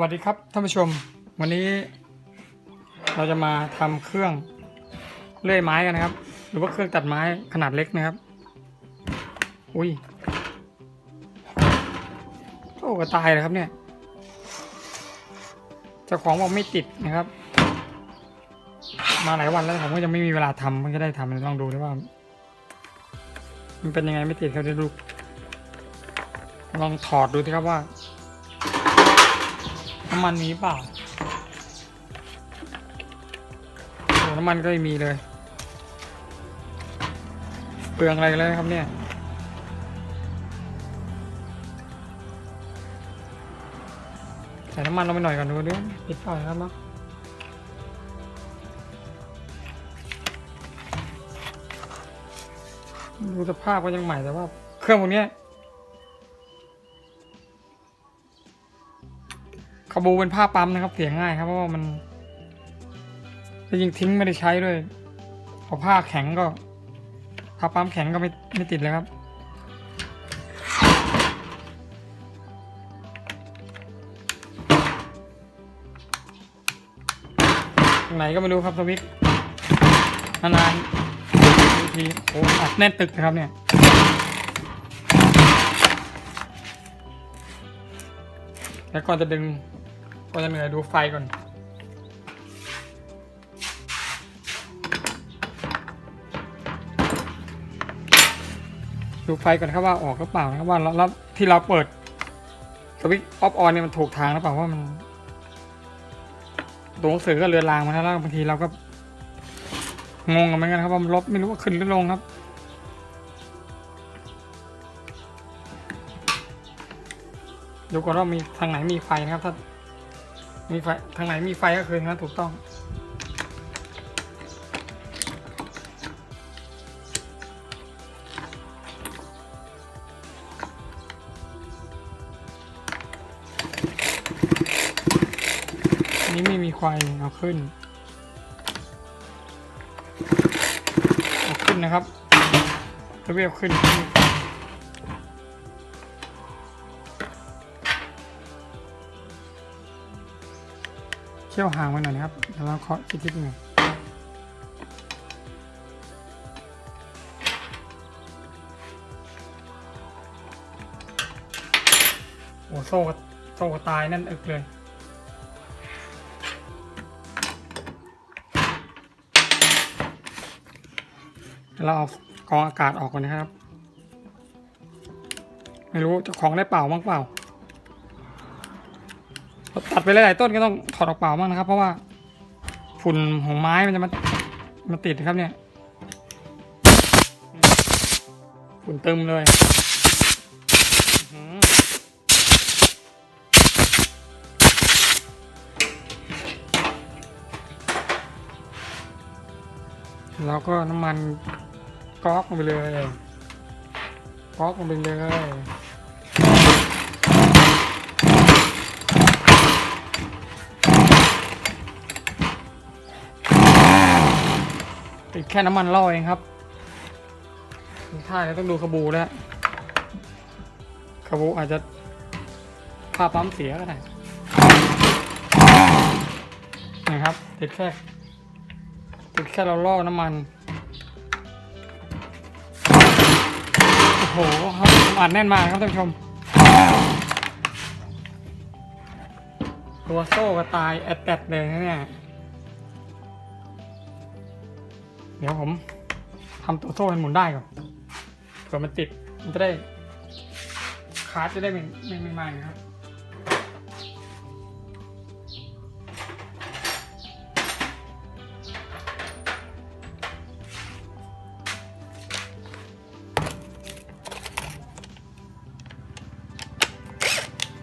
วัสดีครับท่านผู้ชม วันนี้เราจะมาทำเครื่องเลื่อยไม้กันนะครับ หรือว่าเครื่องตัดไม้ขนาดเล็กนะครับ อุ้ยโอ้ก็ตายเลยครับเนี่ยเจ้าของบอกไม่ติดนะครับ มาหลายวันแล้วผมก็ยังไม่มีเวลาทำมันก็ได้ทำลองดูด้วยว่า มันเป็นยังไงไม่ติดครับเดี๋ยวดูลองถอดดูสิครับว่า น้ำมันมีเปล่าโอ้น้ำมันก็ไม่มีเลย เปลืองอะไรกันเลยครับเนี่ยใส่น้ำมันลงไปหน่อยก่อนดูด้วยปิดไฟครับเนาะดูสภาพก็ยังใหม่แต่ว่า เครื่องพวกนี้ บูเป็นผ้าปั๊มนะครับเสียง่ายครับเพราะว่ามันจะยิงทิ้งไม่ได้ใช้ด้วยพอผ้าแข็งก็ผ้าปั๊มแข็งก็ไม่ไม่ติดเลยครับ ไหนก็ไม่รู้ครับสวิตนานๆทีโอ้อัดแน่นตึกนะครับเนี่ยแล้วก่อนจะดึง ก่อนจะเหนือดูไฟก่อน ดูไฟก่อนครับว่าออกหรือเปล่านะครับว่าแล้วที่เราเปิดสวิตช์ออฟออนเนี่ยมันถูกทางหรือเปล่าว่ามันตัวหนังสือก็เรือนรางมาแล้วแล้วบางทีเราก็งงกันเหมือนกันครับว่ามันลบไม่รู้ว่าขึ้นหรือลงครับดูก่อนว่ามีทางไหนมีไฟนะครับถ้า มีไฟทางไหนมีไฟก็คืองั้นถูกต้อง นี้ไม่มีไฟเอาขึ้น เอาขึ้นนะครับจะเวียบขึ้นมีไฟ เชี่ยวห่างไว้หน่อยนะครับเดี๋ยวเราเคาะชิดทิศหนึ่งโอ้โซ่โซ่ก็ตายนั่นอึกเลยเราเอากองอากาศออกก่อนนะครับ ไม่รู้จ้าของได้เปล่าบ้างเปล่า ตัดไปหลายๆต้นก็ต้องถอดออกเปล่าบ้างนะครับ เพราะว่าฝุ่นของไม้มันจะมามาติดครับเนี่ยฝุ่นเติมเลยแล้วก็น้ำมันก๊อกลงไปเลยก๊อกลงไปเลย ติดแค่น้ำมันล่อเองครับถ้าจะต้องดูขบูแล้วขบูอาจจะผ้าปั๊มเสียก็ได้นะครับติดแค่ติดแค่เราล่อน้ำมันโอ้โหครับอัดแน่นมากครับท่านผู้ชม ตัวโซ่ก็ตายแอดแอดเลยนะเนี่ย ผมทำตัวโซ่ให้หมุนได้ก่อนเผื่อมันติด มันจะได้คาร์ดจะได้ไม่ไม่ไม่ไม้นะครับ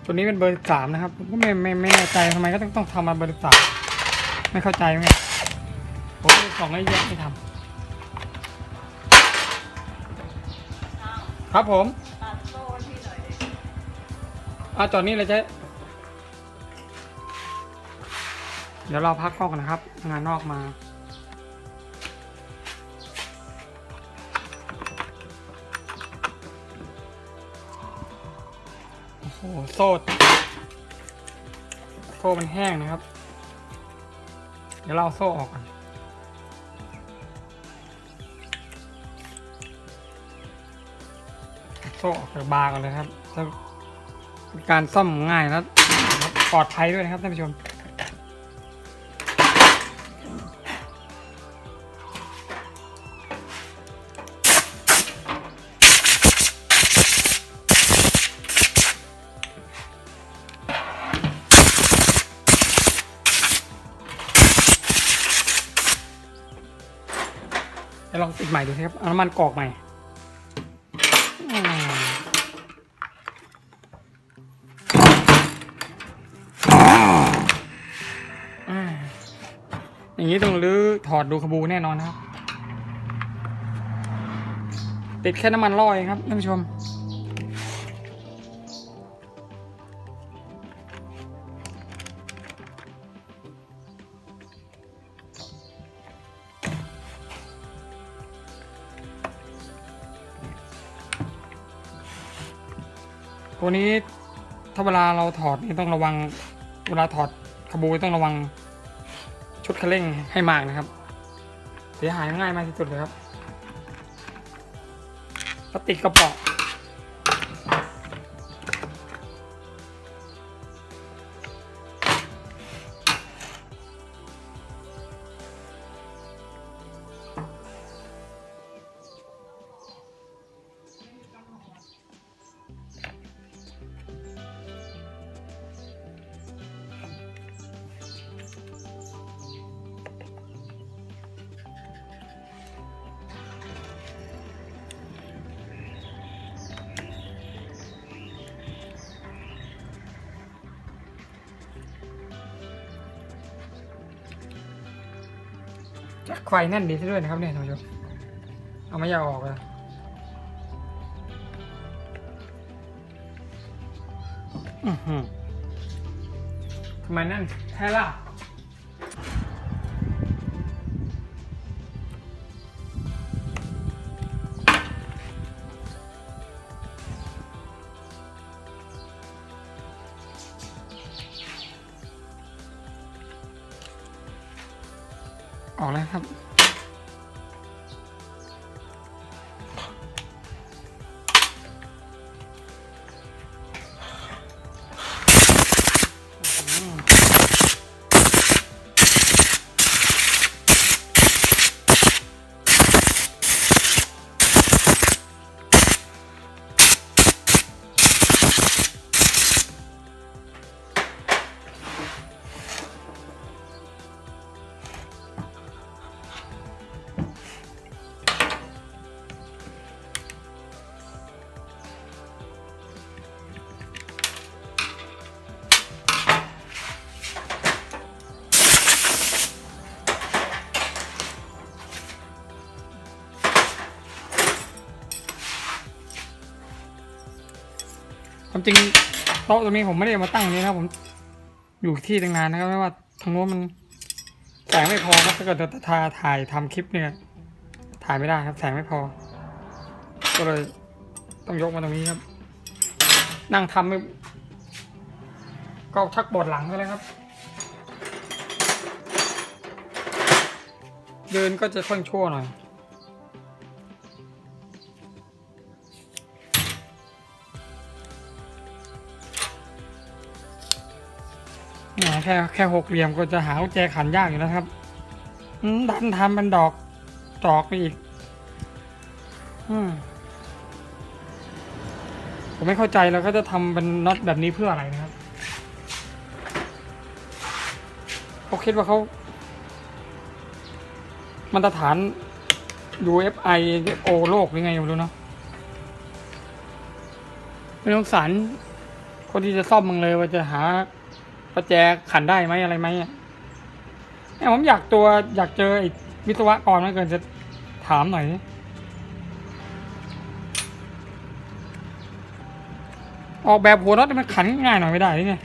ตัวนี้เป็นเบอร์สามนะครับผมก็ไม่ไม่ไม่แน่ใจทำไมก็ต้องต้องทำมาเบอร์สามไม่เข้าใจไงโอ้ยสองไอ้แยะไม่ทำ ครับผมตัดโซ่ที่หน่อยดิอะจอดนี้เลยเจ๊เดี๋ยวเราพักกล้องก่อนนะครับ งานนอกมา โอ้โหโซ่โซ่มันแห้งนะครับ เดี๋ยวเราเอาโซ่ออกก่อน โซ่ออกจากบาร์ก่อนเลยครับจะเป็นการซ่อมง่ายและปลอดภัยด้วยนะครับท่านผู้ชมเดี๋ยวลองติดใหม่ดูครับเอาน้ำมันกรอกใหม่ อย่างนี้ต้องรื้อถอดดูขบูแน่นอนนะครับ ติดแค่น้ำมันลอยครับท่านผู้ชมตัวนี้ถ้าเวลาเราถอดนี่ต้องระวัง เวลาถอดขบูต้องระวัง ชุดคันเร่งให้มากนะครับ เสียหายง่ายมากที่สุดเลยครับพลาสติกกระป๋า จักไฟแน่นดีซะด้วยนะครับเนี่ยท่านผู้ชมเอาไม่อยากออกเลยอื้อหือทำไมนั่นแท้ล่ะ ออกแล้วครับ ความจริงโต๊ะตรงนี้ผมไม่ได้มาตั้งนี้นะครับผมอยู่ที่ตั้งานนะครับไม่ว่าทางโน้นมันแสงไม่พอครับถ้าเกิดจะถ่ายถ่ายทำคลิปเนี่ย ถ่ายไม่ได้ครับ แสงไม่พอ ก็เลยต้องยกมาตรงนี้ครับ นั่งทำไม่ก็ชักปวดหลังก็เลยครับ เดินก็จะค่อนชั่วหน่อย แค่แค่หกเหลี่ยมก็จะหาแจขันยากอยู่แล้วครับดันทำเป็นดอกจอกไปอีกอผมไม่เข้าใจแล้วก็จะทำเป็นน็อตแบบนี้เพื่ออะไรนะครับเขาคิดว่าเขามาตรฐาน UFI O โลกหรือไงไม่รู้เนาะไม่ต้องสารคนที่จะซ่อมมึงเลยว่าจะหา ประแจขันได้ไหมอะไรไหมเนี่ยผมอยากตัวอยากเจอไอ้วิศวกรมากเกินจะถามหน่อยออกแบบหัวน็อตมันขันง่ายหน่อยไม่ได้ไง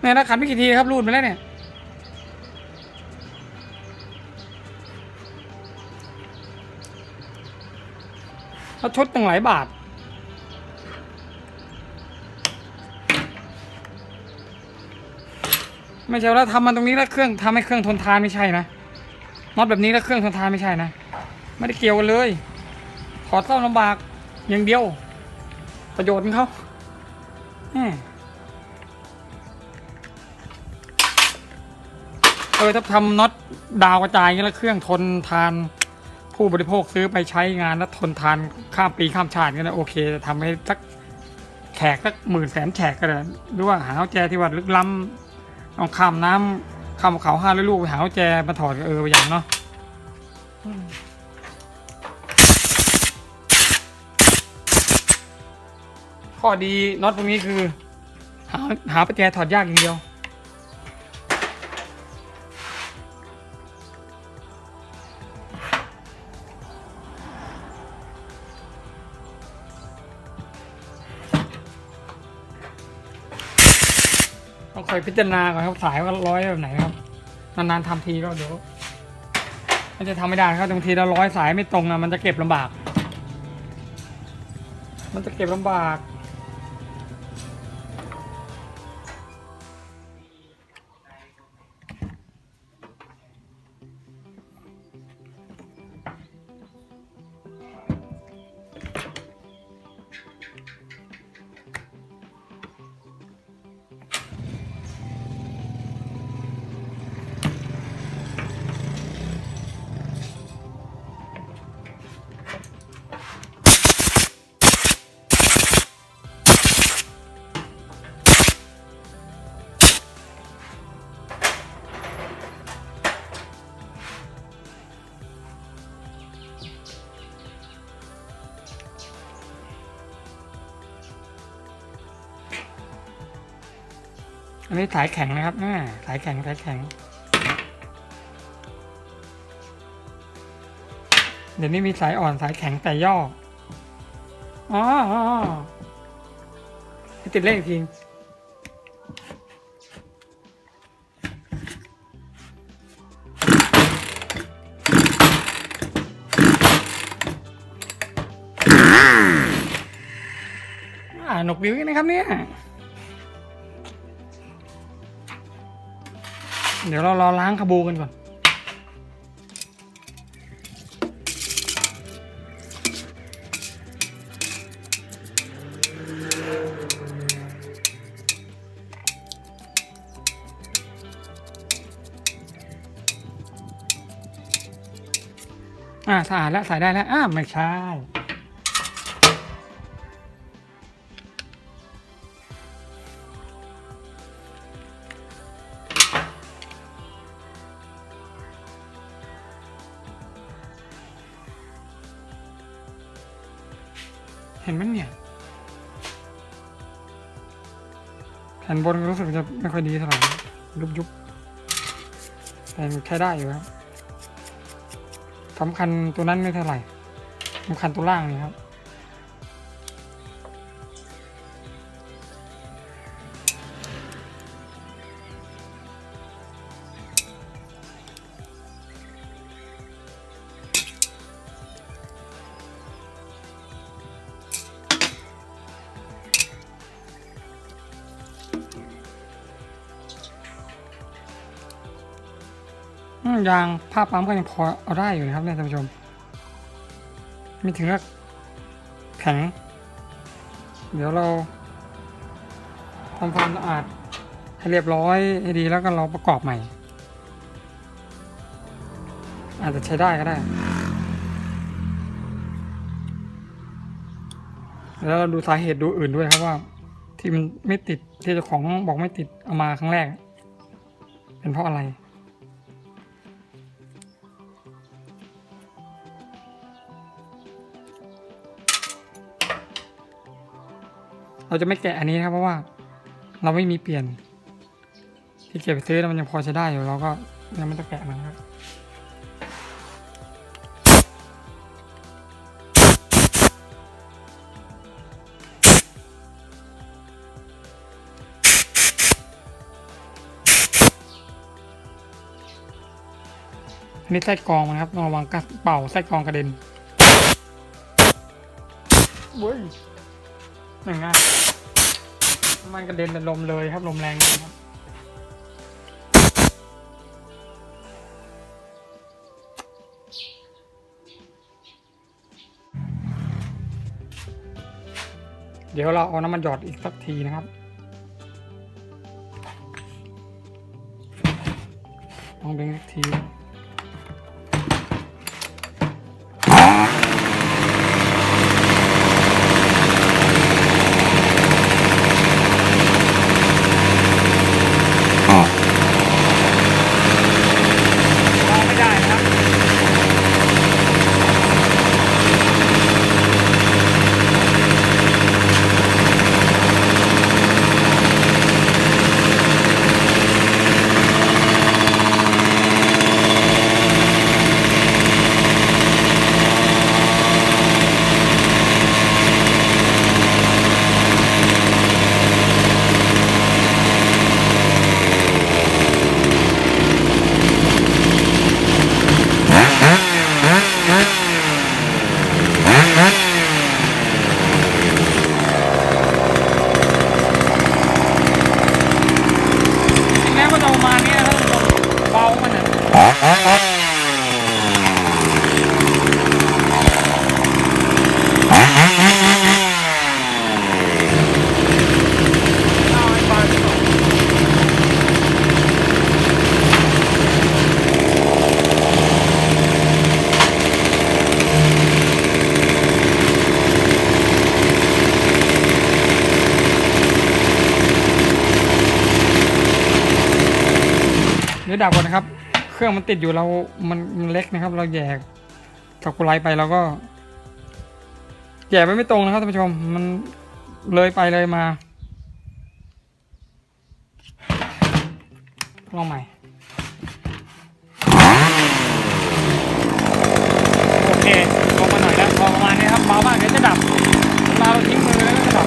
เนี่ยนะขันไม่กี่ทีครับรูดไปแล้วเนี่ย เขาชดตั้งหลายบาท ไม่ใช่แล้วทำมันตรงนี้แล้วเครื่องทำให้เครื่องทนทานไม่ใช่นะน็อตแบบนี้แล้วเครื่องทนทานไม่ใช่นะไม่ได้เกี่ยวกันเลย ขอดเส้าลำบากอย่างเดียว ประโยชน์ของเขาเออถ้าทำน็อตดาวกระจายเงี้แล้วเครื่องทนทาน ผู้บริโภคซื้อไปใช้งานแล้วทนทานข้ามปีข้ามชาติก็นนะโอเคจะทำให้สักแขกสักหมื่นแสนแขกก็ได้หรือว่าหาเอาแจที่ว่าลึกล้ำเอาข้ามน้ำข้ามเขาห้าลูกไปหาเอาแจมาถอดเออไปอย่างเนาะข้อดีน็อตพวกนี้คือ หาหาประแจถอดยากอย่างเดียว ไปพิจารณาก่อนครับสายว่าร้อยแบบไหนครับนานๆทำทีก็เดี๋ยวมันจะทำไม่ได้ครับบางทีเราร้อยสายไม่ตรงอะมันจะเก็บลำบาก มันจะเก็บลำบาก อันนี้สายแข็งนะครับอ่าสายแข็งสายแข็ง เดี๋ยวนี้มีสายอ่อนสายแข็งแต่ย่อ อ๋ออ๋ติดเลขอีกทีอ่านกวิวอีกนะครับเนี่ย เดี๋ยวเรารอล้างขบูกันก่อน อ่าสะอาดแล้วใส่ได้แล้วอ่าไม่ใช่ แผ่นบนรู้สึกจะไม่ค่อยดีเท่าไหร่ยุบยุบแต่ใช้ได้อยู่ครับสำคัญตัวนั้นไม่เท่าไหร่สำคัญตัวล่างนี่ครับ ยางผ้าปั๊มก็ยังพอเอาได้อยู่นะครับเนี่ยท่านผู้ชมไม่ถึงกับแข็ง เดี๋ยวเราทำความสะอาดให้เรียบร้อยให้ดีแล้วก็เราประกอบใหม่ อาจจะใช้ได้ก็ได้ แล้วเราดูสาเหตุดูอื่นด้วยครับว่า ที่มันไม่ติดที่เจ้าของบอกไม่ติดเอามาครั้งแรก เป็นเพราะอะไร เราจะไม่แกะอันนี้นะครับเพราะว่าเราไม่มีเปลี่ยน ที่เก็บไปซื้อแล้วมันยังพอใช้ได้อยู่เราก็ยังไม่ต้องแกะมันครับอันนี้ไส้กรองมันครับต้องระวังกัดเป่าไส้กรองกระเด็นเว้ย หนึ่งอัน้ำมันกระเด็นเป็นลมเลยครับลมแรงเลยครับเดี๋ยวเราเอาน้ำมันหยอดอีกสักทีนะครับ ลองดึงอีกที ดับก่อนนะครับ เครื่องมันติดอยู่เรา มันมันเล็กนะครับ เราแยกกับกุไลไปเราก็ แยกไปไม่ตรงนะครับท่านผู้ชม มันเลยไปเลยมา ลองใหม่โอเคลงมาหน่อยแล้วพอประมาณนี้ครับเบามากเดี๋ยวจะดับเวลาเราทิ้งมือแล้วก็จะดับ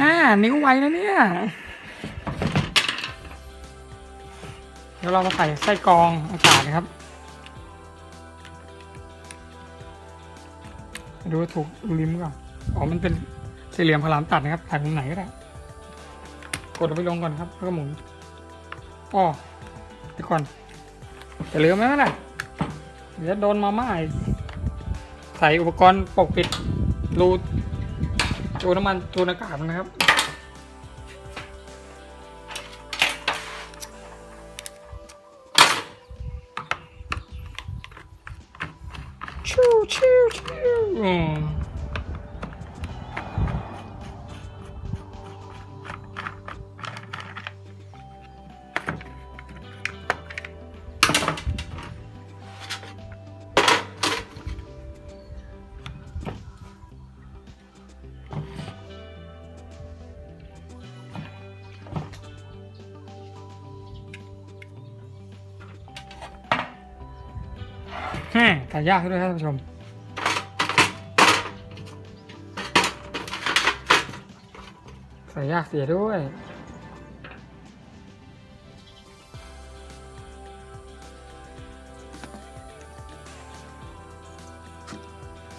อ่านิ้วไวนะเนี่ย เดี๋ยวเรามาใส่ไส้กรองอากาศนะครับ ดูว่าถูกริมก่อน อ๋อ มันเป็นสี่เหลี่ยมพลามตัดนะครับถ่ายมุมไหนก็ได้ กดไปลงก่อนครับ แล้วก็หมุนอ๋อเดี๋ยวก่อนจะเหลือไหมล่ะเดี๋ยวโดนมาม่าอีกใส่อุปกรณ์ปกปิด รูจูน้ำมันจูนอากาศนะครับ ชิวชิวชิว อืมแฮ่แต่ยากด้วยครับท่านผู้ชม ใส่ยากเสียด้วย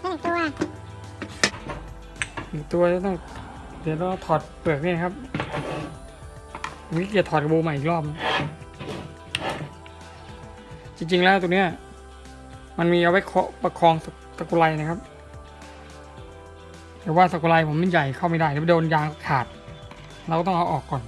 ได้หนึ่งตัวหนึ่งตัวจะต้อง เดี๋ยวเราถอดเปลือกนี่นะครับวิเกียถอดกระบูใหม่อีกรอบ จริงๆแล้วตัวเนี้ย มันมีเอาไว้เคาะประคองสสกุไลนะครับ แต่ว่าสกุไลผมมันใหญ่เข้าไม่ได้เดี๋ยวโดนยางขาด เราก็ต้องเอาออกก่อน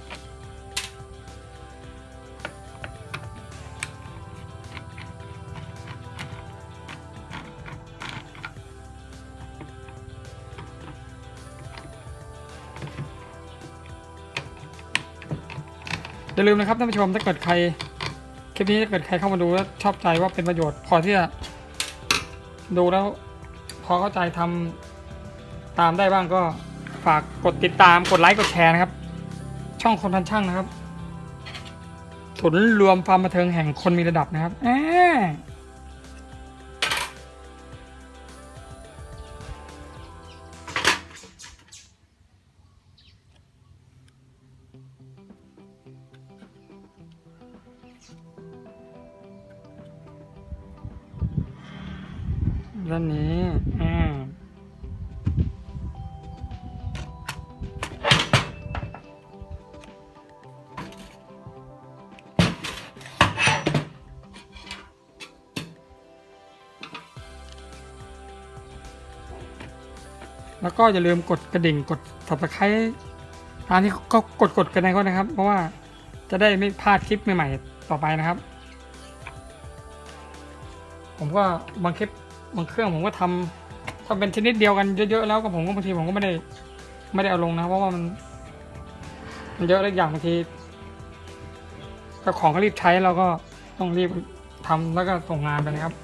อย่าลืมนะครับท่านผู้ชมถ้าเกิดใคร คลิปนี้ถ้าเกิดใครเข้ามาดูแล้วชอบใจว่าเป็นประโยชน์พอที่จะ ดูแล้ว พอเข้าใจทำตามได้บ้างก็ฝากกดติดตามกดไลค์กดแชร์นะครับ ช่องคนพันช่างนะครับศูนย์รวมความบันเทิงแห่งคนมีระดับนะครับแอ แล้วนี้ อ่า แล้วก็อย่าลืมกดกระดิ่งกด subscribe ร้านที่ก็กดกดกันนะก็นะครับ เพราะว่าจะได้ไม่พลาดคลิปใหม่ๆต่อไปนะครับ ผมก็บางคลิป บางเครื่องผมก็ทำถ้าเป็นชนิดเดียวกันเยอะๆแล้วก็ผมก็บางทีผมก็ไม่ได้ ไม่ได้เอาลงนะเพราะว่ามัน มันเยอะแล้วอย่างบางทีเจ้าของก็รีบใช้เราก็ต้องรีบทำแล้วก็ส่งงานไปนะครับ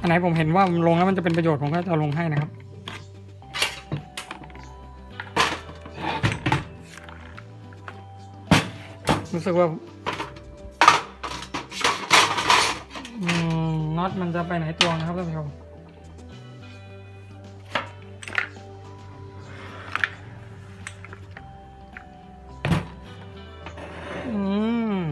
อันไหนผมเห็นว่ามันลงแล้วมันจะเป็นประโยชน์ผมก็จะลงให้นะครับ รู้สึกว่าน็อตมันจะไปไหนตัวนะครับท่านผู้ชมอืม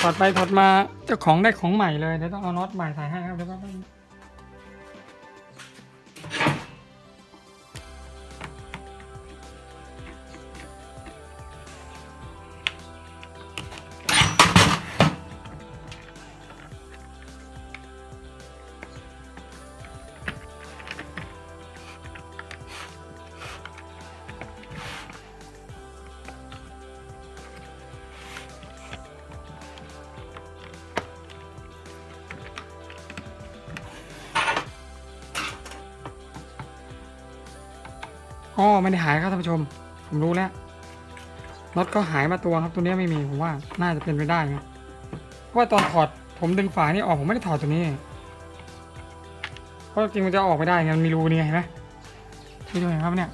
ถอดไปถอดมาเจ้าของได้ของใหม่เลยเดี๋ยวต้องเอาน็อตใหม่ใส่ให้ครับเดี๋ยวแไม่ได้หายครับท่านผู้ชม ผมรู้แล้วน็อตก็หายมาตัวครับตัวนี้ไม่มีผมว่าน่าจะเป็นไปได้นะเพราะว่าตอนถอดผมดึงฝานี่ออกผมไม่ได้ถอดตัวนี้ เพราะจริงมันจะออกไม่ได้ไงมันมีรูนี่ไงเห็นไหมนี่ดูเห็นครับเนี่ย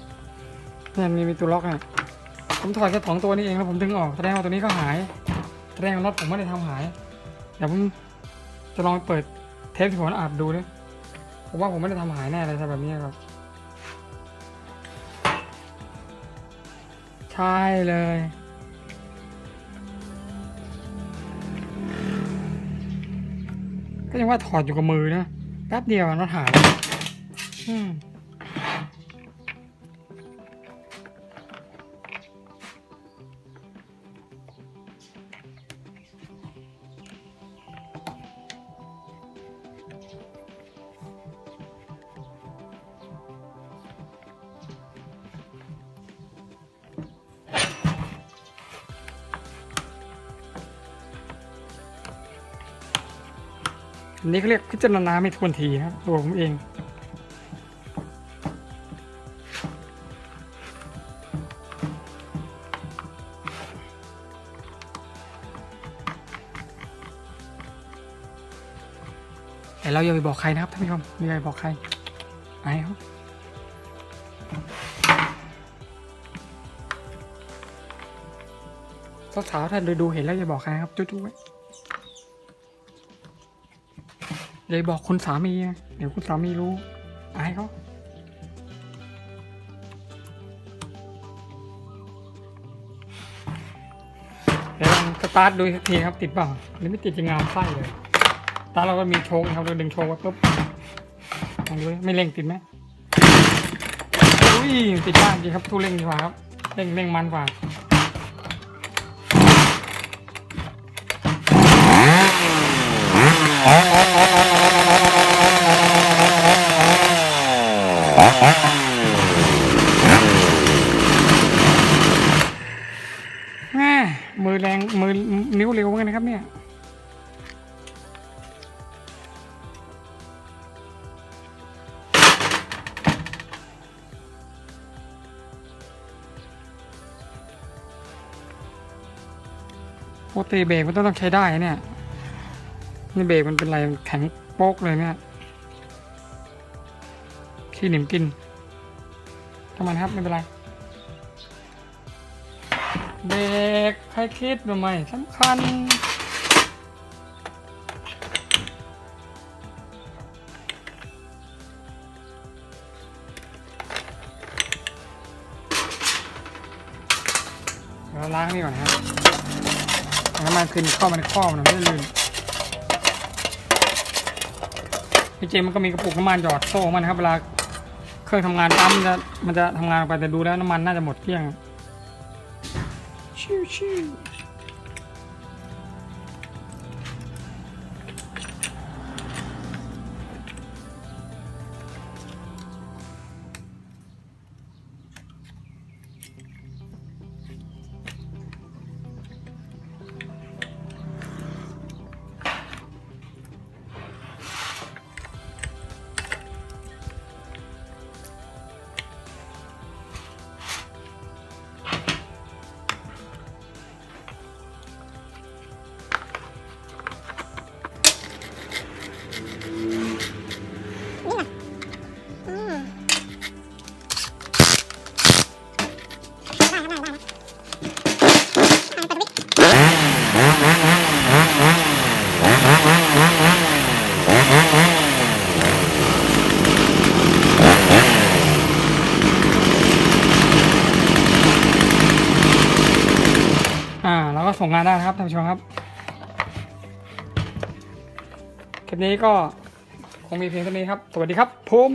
เนี่ยมีมีตัวล็อกเนี่ยผมถอดแค่สองตัวนี้เองแล้วผมดึงออกแสดงว่าตัวนี้ก็หายแสดงว่าน็อตผมไม่ได้ทำหายเดี๋ยวผมจะลองเปิดเทปที่ผมอัดดูด้วยผมว่าผมไม่ได้ทำหายแน่เลยถ้าแบบนี้ครับ ใช่เลย ก็ยังว่าถอดอยู่กับมือนะ แป๊บเดียวมันหายอืม นี้เขาเรียกพิจารณาไม่ทวนทีครับตัวผมเอง แต่เราอย่าไปบอกใครนะครับท่านผู้ชมอย่าไปบอกใครไอายเขาสาวๆถ้าดูดูเห็นแล้วอย่าบอกใครครับจุ๊ๆไว้ อย่าบอกคุณสามีเดี๋ยวคุณสามีรู้อายเขาเดี๋ยวลองสตาร์ทดูสักทีครับติดเปล่าหรือไม่ติดจะงามไส้เลยตาเราก็มีโชว์นะครับเราดึงโชว์ไว้ปุ๊บลองดูไม่เร่งติดไหมอุ้ยติดมากจริงครับทูเร่งดีกว่าครับเร่งเร่งมันกว่า แม่มือแรงมือนิ้วเร็วเหมือนกันนะครับเนี่ยปกติเบรกมันต้องต้องใช้ได้เนี่ย นี่เบรกมันเป็นไรมันแข็งโป๊กเลยเนี่ยขี้หนิมกินทำไมครับไม่เป็นไร เบรกใครคิดดูไหมสำคัญเราล้างนี่ก่อนนะครับน้ำมันขึ้นเข้ามาในข้อมันไม่ลื่น ที่จมันก็มีกระปุกน้ำมันหยอดโซ่ของมันนะครับเวลาเครื่องทำงานปั๊มจะมันจะทำงานไปแต่ดูแล้วน้ำมันน่าจะหมดเกลี้ยงชิวชิ งานได้นะครับท่านผู้ชมครับ คลิปนี้ก็คงมีเพียงเท่านี้ครับ สวัสดีครับผม